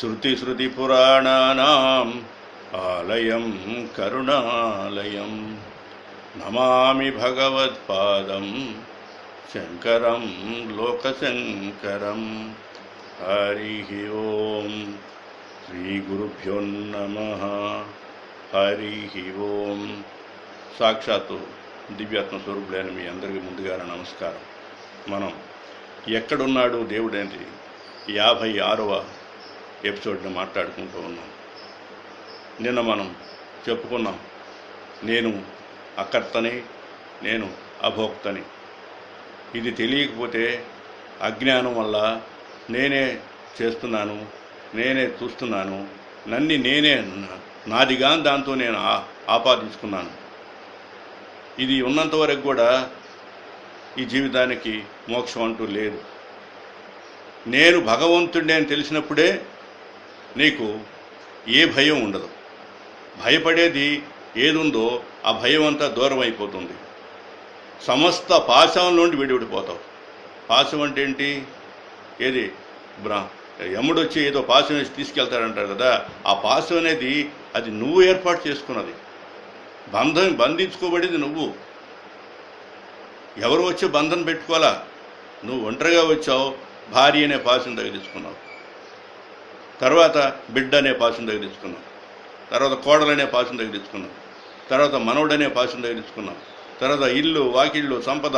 శృతిస్మృతిపురాణానాం ఆలయం కరుణాలయం. నమామి భగవత్పాదం శంకరం లోకశంకరం. హరి ఓం శ్రీ గురుభ్యోన్నమ హరి ఓం. సాక్షాత్తు దివ్యాత్మ స్వరూపుడైన మీ అందరికీ ముందుగా నమస్కారం. మనం ఎక్కడున్నాడు దేవుడు అనేది యాభై ఆరవ ఎపిసోడ్ని మాట్లాడుకుంటూ ఉన్నాం. నిన్న మనం చెప్పుకున్నాం నేను అకర్తని నేను అభోక్తని. ఇది తెలియకపోతే అజ్ఞానం వల్ల నేనే చేస్తున్నాను నేనే చూస్తున్నాను నన్ని నేనే నాదిగా దాంతో నేను ఆ- ఆపాదించుకున్నాను. ఇది ఉన్నంత వరకు కూడా ఈ జీవితానికి మోక్షం అంటూ లేదు. నేను భగవంతుడే అని తెలిసినప్పుడే నీకు ఏ భయం ఉండదు. భయపడేది ఏదుందో ఆ భయం అంతా దూరం అయిపోతుంది సమస్త పాశం నుండి విడివిడిపోతావు. పాశం అంటే ఏంటి? ఏది? బ్రా యముడు వచ్చి ఏదో పాశం వేసి తీసుకెళ్తాడంటారు కదా ఆ పాశం అనేది అది నువ్వు ఏర్పాటు చేసుకున్నది. బంధం బంధించుకోబడేది నువ్వు. ఎవరు వచ్చి బంధం పెట్టుకోవాలా? నువ్వు ఒంటరిగా వచ్చావు భార్య అనే పాశం తగిలించుకున్నావు తర్వాత బిడ్డ అనే పాశం తగిలించుకున్నావు తర్వాత కోడలనే పాశం తగిలించుకున్నావు తర్వాత మనవడనే పాశం తగిలించుకున్నావు తర్వాత ఇల్లు వాకిళ్ళు సంపద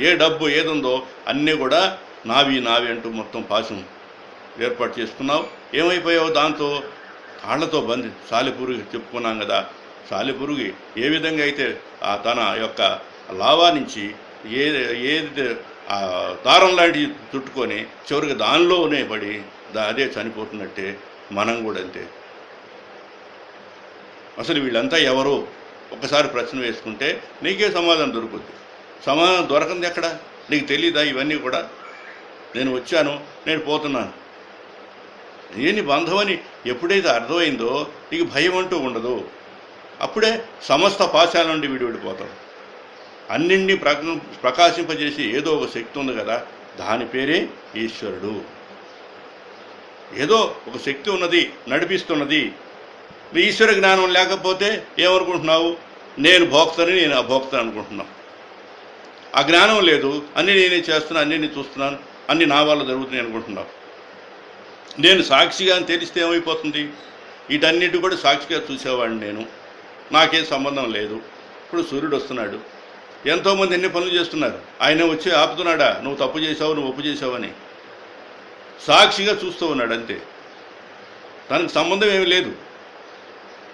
ఏ డబ్బు ఏదుందో అన్నీ కూడా నావి నావి అంటూ మొత్తం పాశం ఏర్పాటు చేసుకున్నావు. ఏమైపోయావు దాంతో? కాళ్ళతో బంది. సాలిపురుగు చెప్పుకున్నాం కదా. సాలిపురుగు ఏ విధంగా అయితే ఆ తన యొక్క లావా నుంచి ఏ ఏది దారం లాంటివి చుట్టుకొని చివరికి దానిలోనే పడి అదే చనిపోతున్నట్టే మనం కూడా అంతే. అసలు వీళ్ళంతా ఎవరు ఒకసారి ప్రశ్న వేసుకుంటే నీకే సమాధానం దొరుకుద్ది. సమాధానం దొరకంది ఎక్కడ? నీకు తెలీదా? ఇవన్నీ కూడా నేను వచ్చాను నేను పోతున్నాను. ఏని బంధమని ఎప్పుడైతే అర్థమైందో నీకు భయం అంటూ ఉండదు. అప్పుడే సమస్త పాశాల నుండి విడివిడిపోతావు. అన్నింటినీ ప్రక ప్రకాశింపజేసి ఏదో ఒక శక్తి ఉంది కదా దాని పేరే ఈశ్వరుడు. ఏదో ఒక శక్తి ఉన్నది నడిపిస్తున్నది. ఈశ్వర జ్ఞానం లేకపోతే ఏమనుకుంటున్నావు? నేను భోక్తని నేను అభోక్త అనుకుంటున్నావు ఆ జ్ఞానం లేదు. అన్ని నేనే చేస్తున్నా అన్ని నేను చూస్తున్నాను అన్ని నా వల్ల జరుగుతున్నాయి అనుకుంటున్నావు నేను సాక్షిగా అని తెలిస్తే ఏమైపోతుంది? వీటన్నిటి కూడా సాక్షిగా చూసేవాడిని నేను. నాకేం సంబంధం లేదు. ఇప్పుడు సూర్యుడు వస్తున్నాడు. ఎంతోమంది ఎన్ని పనులు చేస్తున్నారు? ఆయన వచ్చి ఆపుతున్నాడా? నువ్వు తప్పు చేసావు నువ్వు ఒప్పు చేసావని సాక్షిగా చూస్తూ ఉన్నాడు అంతే. తనకు సంబంధం ఏమీ లేదు.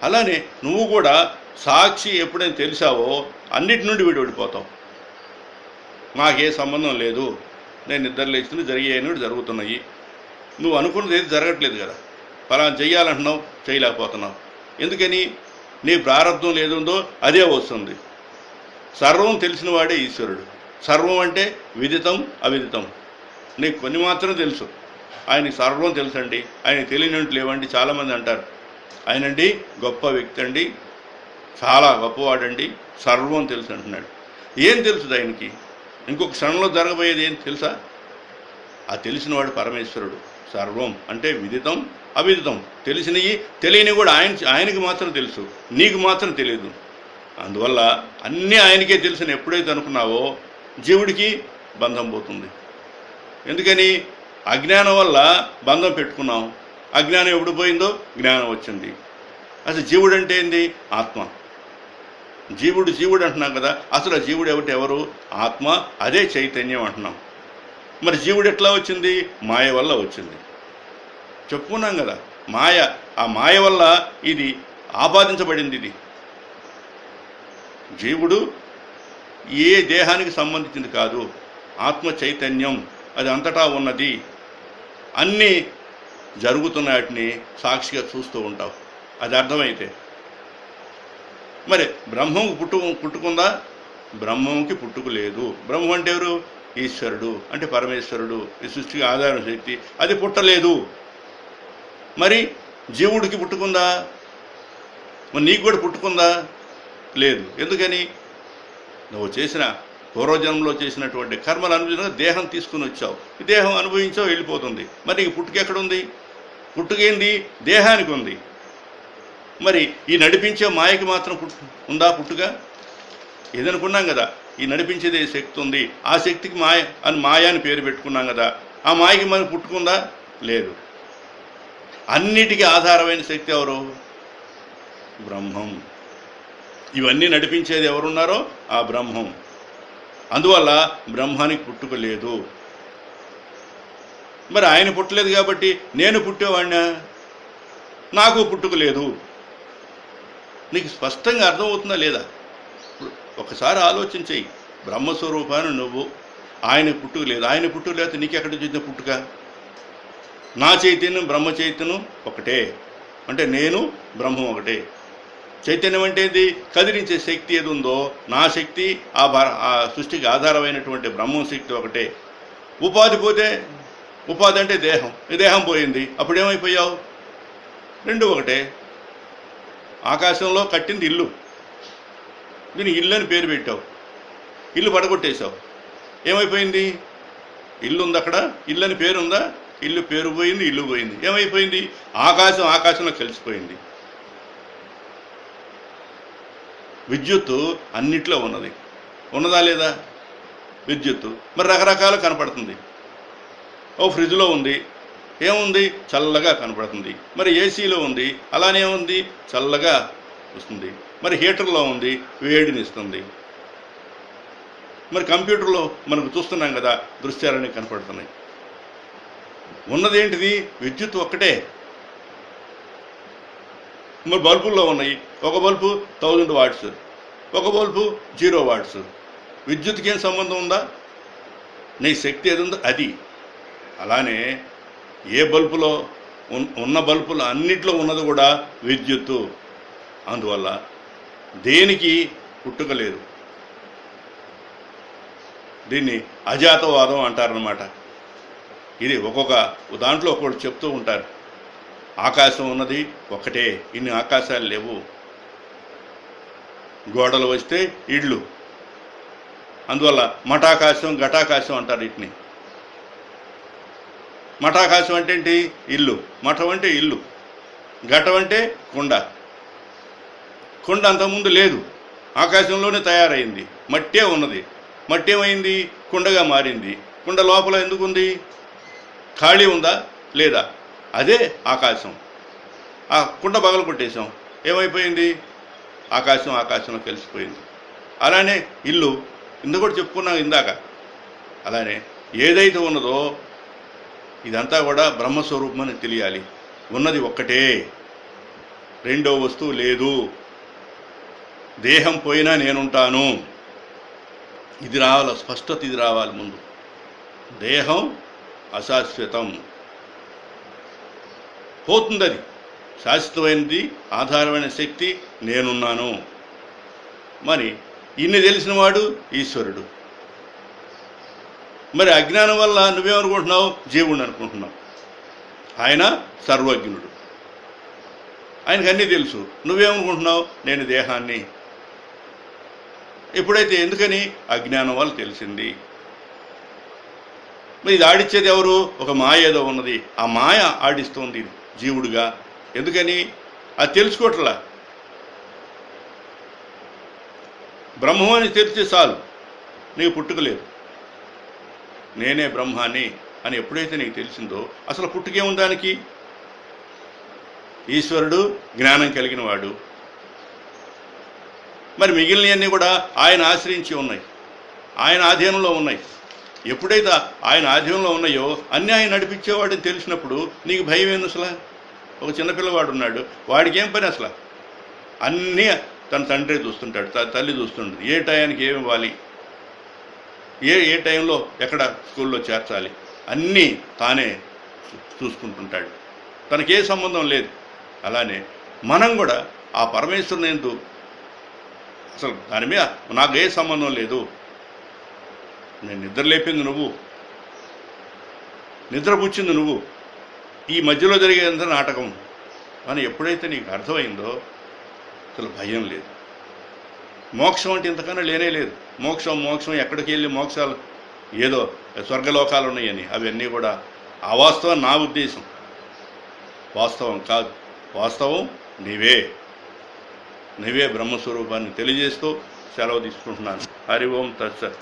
అలానే నువ్వు కూడా సాక్షి ఎప్పుడైనా తెలిసావో అన్నిటి నుండి విడిపడిపోతావు నాకే సంబంధం లేదు. నేను నిద్ర లేచింది జరిగేవి జరుగుతున్నాయి. నువ్వు అనుకున్నది ఏది జరగట్లేదు కదా. ఫలానా చెయ్యాలంటున్నావు చేయలేకపోతున్నావు ఎందుకని? నీ ప్రారంభం లేదుందో అదే వస్తుంది. సర్వం తెలిసిన వాడే ఈశ్వరుడు. సర్వం అంటే విదితం అవిదితం. నీకు కొన్ని మాత్రం తెలుసు. ఆయనకి సర్వం తెలుసండి. ఆయన తెలియనట్టు లేవండి చాలామంది అంటారు. ఆయనండి గొప్ప వ్యక్తి అండి చాలా గొప్పవాడండి సర్వం తెలుసు అంటున్నాడు. ఏం తెలుసు ఆయనకి? ఇంకొక క్షణంలో జరగబోయేది ఏం తెలుసా? ఆ తెలిసినవాడు పరమేశ్వరుడు సర్వం అంటే విదితం అవిదితం. తెలిసినవి తెలియని కూడా ఆయన ఆయనకి మాత్రం తెలుసు నీకు మాత్రం తెలియదు. అందువల్ల అన్నీ ఆయనకే తెలుసని ఎప్పుడైతే అనుకున్నావో జీవుడికి బంధం పోతుంది. ఎందుకని? అజ్ఞానం వల్ల బంధం పెట్టుకున్నాం. అజ్ఞానం ఎప్పుడు పోయిందో? జ్ఞానం వచ్చింది. అసలు జీవుడు అంటే ఏంది? ఆత్మ. జీవుడు జీవుడు అంటున్నాం కదా అసలు ఆ జీవుడు ఎవటి ఎవరు? ఆత్మ. అదే చైతన్యం అంటున్నాం. మరి జీవుడు ఎట్లా వచ్చింది? మాయ వల్ల వచ్చింది. చెప్పుకున్నాం కదా మాయ. ఆ మాయ వల్ల ఇది ఆపాదించబడింది ఇది. జీవుడు ఏ దేహానికి సంబంధించింది కాదు ఆత్మ చైతన్యం. అది అంతటా ఉన్నది. అన్నీ జరుగుతున్న వాటిని సాక్షిగా చూస్తూ ఉంటావు. అది అర్థమైతే. మరి బ్రహ్మం పుట్టు పుట్టుకుందా? బ్రహ్మంకి పుట్టుకు లేదు. బ్రహ్మం అంటే ఎవరు? ఈశ్వరుడు. అంటే పరమేశ్వరుడు. ఈ సృష్టికి ఆధారం శక్తి. అది పుట్టలేదు. మరి జీవుడికి పుట్టుకుందా? మరి నీకు కూడా పుట్టుకుందా? లేదు. ఎందుకని? నువ్వు చేసిన పూర్వజన్మలో చేసినటువంటి కర్మలు అనుభవించిన దేహం తీసుకుని వచ్చావు. ఈ దేహం అనుభవించావు వెళ్ళిపోతుంది. మరి నీకు పుట్టుక ఎక్కడుంది? పుట్టుకేంది దేహానికి ఉంది. మరి ఈ నడిపించే మాయకి మాత్రం పుట్టు ఉందా పుట్టుక? ఏదనుకున్నాం కదా ఈ నడిపించేది శక్తి ఉంది. ఆ శక్తికి మాయ అని మాయ అని పేరు పెట్టుకున్నాం కదా ఆ మాయకి మరి పుట్టుకుందా? లేదు. అన్నిటికీ ఆధారమైన శక్తి ఎవరు? బ్రహ్మం. ఇవన్నీ నడిపించేది ఎవరున్నారో? ఆ బ్రహ్మం. అందువల్ల బ్రహ్మానికి పుట్టుక లేదు మరి ఆయన పుట్టలేదు కాబట్టి నేను పుట్టేవాడినా? నాకు పుట్టుక లేదు నీకు స్పష్టంగా అర్థమవుతుందా లేదా? ఒకసారి ఆలోచించేయి బ్రహ్మస్వరూపాన్ని నువ్వు ఆయన పుట్టుక లేదు ఆయన పుట్టుక లేకపోతే నీకెక్కడ చూసిన పుట్టుక? నా చైతన్యం బ్రహ్మ చైతన్యం ఒకటే. అంటే నేను బ్రహ్మం ఒకటే. చైతన్యం అంటే ఏంది? కదిలించే శక్తి ఏది ఉందో నా శక్తి ఆ ఆ సృష్టికి ఆధారమైనటువంటి బ్రహ్మం శక్తి ఒకటే. ఉపాధి పోతే ఉపాధి అంటే దేహం. ఈ దేహం పోయింది. అప్పుడు ఏమైపోయావు రెండు ఒకటే. ఆకాశంలో కట్టింది ఇల్లు. దీని ఇల్లు అని పేరు పెట్టావు. ఇల్లు పడగొట్టేశావు. ఏమైపోయింది? ఇల్లు ఉంది అక్కడ. ఇల్లు అని పేరుందా ఇల్లు పేరు పోయింది ఇల్లు పోయింది. ఏమైపోయింది? ఆకాశం ఆకాశంలో కలిసిపోయింది. విద్యుత్ అన్నిట్లో ఉన్నది. ఉన్నదా లేదా? విద్యుత్తు. మరి రకరకాల కనపడుతుంది. ఓ ఫ్రిడ్జ్లో ఉంది. ఏముంది? చల్లగా కనపడుతుంది. మరి ఏసీలో ఉంది. అలానే ఉంది. చల్లగా వస్తుంది. మరి హీటర్లో ఉంది. వేడినిస్తుంది. మరి కంప్యూటర్లో మనకు చూస్తున్నాం కదా దృశ్యాలన్నీ కనపడుతున్నాయి. ఉన్నదేంటిది? విద్యుత్ ఒక్కటే. మరి బల్బుల్లో ఉన్నాయి. ఒక బల్బు థౌజండ్ వాట్స్ ఒక బల్బు జీరో వాట్స్ విద్యుత్కి ఏం సంబంధం ఉందా? నీ శక్తి ఏది ఉందో అది. అలానే ఏ బల్బులో ఉన్- ఉన్న బల్బులు అన్నిట్లో ఉన్నది కూడా విద్యుత్తు. అందువల్ల దేనికి పుట్టుక లేదు. దీన్ని అజాతవాదం అంటారనమాట ఇది ఒక్కొక్క దాంట్లో ఒక్కొక్కటి చెప్తూ ఉంటారు. ఆకాశం ఉన్నది ఒకటే ఇన్ని ఆకాశాలు లేవు. గోడలు వస్తే ఇళ్ళు. అందువల్ల మఠాకాశం ఘటాకాశం అంటారు వీటిని. మఠాకాశం అంటే ఏంటి? ఇల్లు. మఠం అంటే ఇల్లు. ఘటం అంటే కుండ. కుండ అంతకుముందు లేదు. ఆకాశంలోనే తయారైంది. మట్టే ఉన్నది. మట్టి ఏమైంది కుండగా మారింది. కుండ లోపల ఎందుకుంది? ఖాళీ ఉందా? లేదా? అదే ఆకాశం. ఆ కుండ బగలు కొట్టేశాం. ఏమైపోయింది? ఆకాశం ఆకాశంలో కలిసిపోయింది. అలానే ఇల్లు ఇందు కూడా చెప్పుకున్నాం ఇందాక. అలానే ఏదైతే ఉన్నదో ఇదంతా కూడా బ్రహ్మస్వరూపం అని తెలియాలి. ఉన్నది ఒక్కటే. రెండో వస్తువు లేదు. దేహం పోయినా నేనుంటాను. ఇది రావాలి స్పష్టత ఇది రావాలి ముందు. దేహం అశాశ్వతం. పోతుంది అది శాశ్వతమైనది ఆధారమైన శక్తి నేనున్నాను. మరి ఇన్ని తెలిసినవాడు ఈశ్వరుడు. మరి అజ్ఞానం వల్ల నువ్వేమనుకుంటున్నావు? జీవుడు అనుకుంటున్నావు. ఆయన సర్వజ్ఞుడు. ఆయనకు అన్నీ తెలుసు. నువ్వేమనుకుంటున్నావు? నేను దేహాన్ని. ఎప్పుడైతే ఎందుకని? అజ్ఞానం వల్ల తెలిసింది. మరి ఇది ఆడిచ్చేది ఎవరు? ఒక మాయ ఏదో ఉన్నది. ఆ మాయ ఆడిస్తోంది జీవుడుగా. ఎందుకని? అది తెలుసుకోవట్లా? బ్రహ్మం అని తెలిస్తే చాలు. నీకు పుట్టుకలేదు నేనే బ్రహ్మాన్ని అని ఎప్పుడైతే నీకు తెలిసిందో అసలు పుట్టుకేముంది దానికి? ఈశ్వరుడు జ్ఞానం కలిగిన వాడు మరి మిగిలినవన్నీ కూడా ఆయన ఆశ్రయించి ఉన్నాయి. ఆయన ఆధీనంలో ఉన్నాయి. ఎప్పుడైతే ఆయన ఆధీనంలో ఉన్నాయో అన్నీ ఆయన నడిపించేవాడని తెలిసినప్పుడు నీకు భయం ఏంది అసలు? ఒక చిన్నపిల్లవాడు ఉన్నాడు వాడికి ఏం పని అసలు? అన్నీ తన తండ్రి చూస్తుంటాడు తన తల్లి చూస్తుంటుంది. ఏ టయానికి ఏమి ఇవ్వాలి? ఏ ఏ టైంలో ఎక్కడ స్కూల్లో చేర్చాలి? అన్నీ తానే చూసుకుంటుంటాడు. తనకే సంబంధం లేదు. అలానే మనం కూడా ఆ పరమేశ్వరుని ఎందు అసలు దాని మీద నాకు ఏ సంబంధం లేదు. నేను నిద్ర లేపింది నువ్వు. నిద్రపుచ్చింది నువ్వు. ఈ మధ్యలో జరిగేంత నాటకం. అని ఎప్పుడైతే నీకు అర్థమైందో అసలు భయం లేదు. మోక్షం అంటే ఇంతకన్నా లేనే లేదు. మోక్షం మోక్షం ఎక్కడికి వెళ్ళి మోక్షాలు? ఏదో స్వర్గలోకాలు ఉన్నాయని. అవన్నీ కూడా అవాస్తవం నా ఉద్దేశం. వాస్తవం కాదు. వాస్తవం నీవే. నీవే బ్రహ్మస్వరూపాన్ని తెలియజేస్తూ సెలవు తీసుకుంటున్నాను. హరి ఓం తత్సత్.